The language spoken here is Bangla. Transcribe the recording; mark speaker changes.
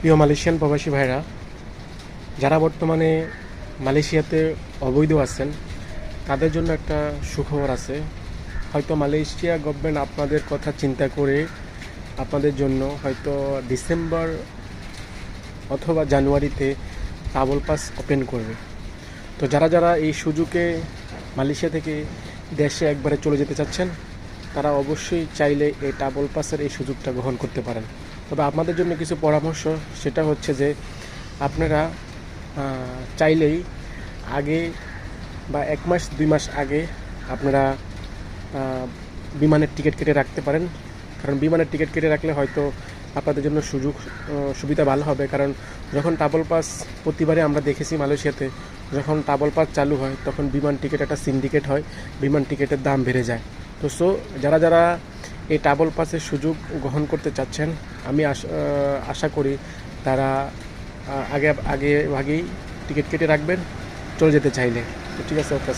Speaker 1: প্রিয় মালয়েশিয়ান প্রবাসী ভাইরা, যারা বর্তমানে মালয়েশিয়াতে অবৈধ আছেন, তাদের জন্য একটা সুখবর আছে। হয়তো মালয়েশিয়া গভর্নমেন্ট আপনাদের কথা চিন্তা করে আপনাদের জন্য হয়তো ডিসেম্বর অথবা জানুয়ারিতে ট্রাভেল পাস ওপেন করবে। তো যারা যারা এই সুযোগে মালয়েশিয়া থেকে দেশে একবারে চলে যেতে চাচ্ছেন তারা অবশ্যই চাইলে এই ট্রাভেল পাসের এই সুযোগটা গ্রহণ করতে পারেন। তবে আপনাদের জন্য কিছু পরামর্শ, সেটা হচ্ছে যে আপনারা চাইলেই আগে বা এক মাস, দুই মাস আগে আপনারা বিমানের টিকিট কেটে রাখতে পারেন। কারণ বিমানের টিকিট কেটে রাখলে হয়তো আপনাদের জন্য সুযোগ সুবিধা ভালো হবে। কারণ যখন টাবল পাস প্রতিবারে আমরা দেখেছি মালয়েশিয়াতে, যখন টাবল পাস চালু হয়, তখন বিমান টিকিট একটা সিন্ডিকেট হয়, বিমান টিকিটের দাম বেড়ে যায়। তো সো, যারা যারা এই টাবল পাসের সুযোগ গ্রহণ করতে চাচ্ছেন, আমি আশ- আশা করি তারা আগে আগে ভাগেই টিকিট কেটে রাখবেন, চলে যেতে চাইলে। তো ঠিক আছে, ওকে